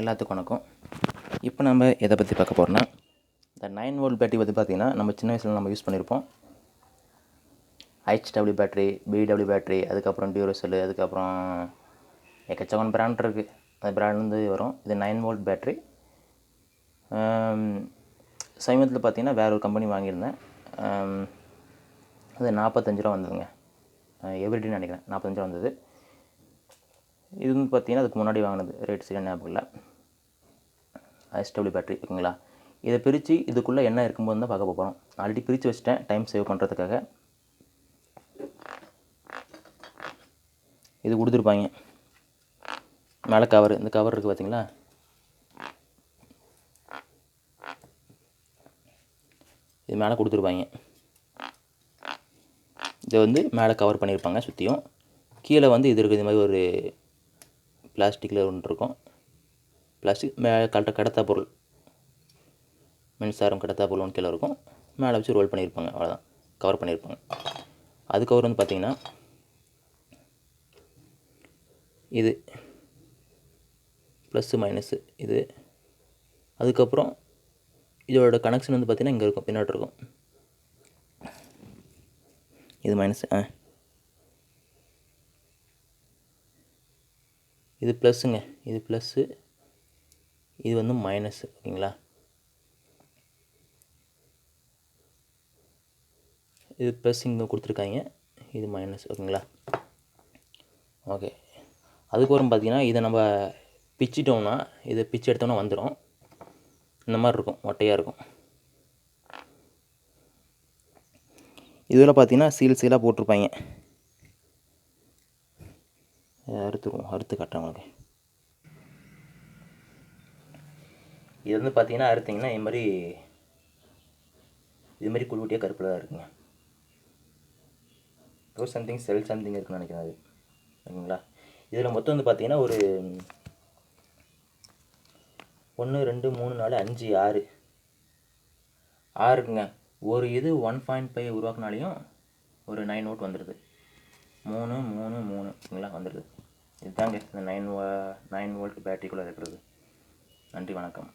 எல்லாத்துக்கும் வணக்கம். இப்போ நம்ம எதை பற்றி பார்க்க போகிறோம்னா இந்த நைன் வோல்ட் பேட்டரி வந்து பார்த்திங்கன்னா நம்ம சின்ன வயசில் நம்ம யூஸ் பண்ணியிருப்போம் ஹெச்டபிள்யூ பேட்டரி பிடபிள்யூ பேட்டரி அதுக்கப்புறம் டியூரோசெல் அதுக்கப்புறம் எக்கச்சக்கமான பிராண்ட் இருக்குது அந்த பிராண்ட் வந்து வரும். இது நைன் வோல்ட் பேட்டரி சமீபத்தில் பார்த்தீங்கன்னா வேற ஒரு கம்பெனி வாங்கியிருந்தேன். அது நாற்பத்தஞ்சு ரூபா வந்ததுங்க. எவ்ரிடேன்னு நினைக்கிறேன் நாற்பத்தஞ்சு ரூபா வந்தது. இது வந்து பார்த்தீங்கன்னா அதுக்கு முன்னாடி வாங்கினது ரேட் சரியான ஞாபகம் இல்லை. எஸ்டபிள்யூ பேட்டரி ஓகேங்களா? இதை பிரித்து இதுக்குள்ளே என்ன இருக்கும்போது தான் பார்க்க போகிறோம் ஆல்ரெடி பிரித்து வச்சுட்டேன் டைம் சேவ் பண்ணுறதுக்காக இது கொடுத்துருப்பாங்க. மேலே கவர் இந்த கவர் இருக்குது பார்த்தீங்களா? இது மேலே கொடுத்துருப்பாங்க. இதை வந்து மேலே கவர் பண்ணியிருப்பாங்க சுற்றியும் கீழே வந்து இது இருக்குது இது மாதிரி ஒரு பிளாஸ்டிக்கில் ஒன்று இருக்கும் பிளாஸ்டிக் மே கட்ட கடத்தா பொருள். மின்சாரம் கடத்தா பொருள் ஒன்று கீழே இருக்கும். மேலே வச்சு ரோல் பண்ணியிருப்பாங்க. அவ்வளோதான் கவர் பண்ணியிருப்பாங்க. அது கவர் வந்து பார்த்தீங்கன்னா இது ப்ளஸ்ஸு மைனஸு இது. அதுக்கப்புறம் இதோட கனெக்ஷன் வந்து பார்த்திங்கன்னா இங்கே இருக்கும். பின்னாடி இருக்கும். இது மைனஸ் ஆ. இது ப்ளஸ்ஸுங்க. இது ப்ளஸ்ஸு. இது வந்து மைனஸ் ஓகேங்களா? இது ப்ளஸ் இங்கே கொடுத்துருக்காங்க. இது மைனஸ் ஓகேங்களா? ஓகே. அதுக்கப்புறம் பார்த்தீங்கன்னா இதை நம்ம பிச்சிட்டோம்னா இதை பிச்சு எடுத்தோம்னா வந்துடும் இந்த மாதிரி இருக்கும். ஒட்டையாக இருக்கும். இதில் பார்த்தீங்கன்னா சீல் சீலாக போட்டிருப்பாங்க. அறுத்துருவோம் அறுத்து காட்டுறேன் இது வந்து பார்த்தீங்கன்னா அறுத்தீங்கன்னா இது மாதிரி இது மாதிரி குழுவட்டியாக கருப்பில் தான் இருக்குங்க. ஏதோ சம்திங் செல் சம்திங் இருக்குன்னு நினைக்கிறேன் அது. ஓகேங்களா? இதில் மொத்தம் வந்து பார்த்தீங்கன்னா ஒரு ஒன்று ரெண்டு மூணு நாலு அஞ்சு ஆறு. ஆறுக்குங்க. ஒரு இது ஒன் பாயிண்ட் ஃபைவ் உருவாக்குனாலையும் ஒரு நைன் ஓட் வந்துடுது மூணு மூணு மூணு ஓகேங்களா வந்துடுது இதுதாங்க இந்த நைன் நைன் வோல்ட் பேட்டரிக்குள்ளே இருக்கிறது. நன்றி வணக்கம்.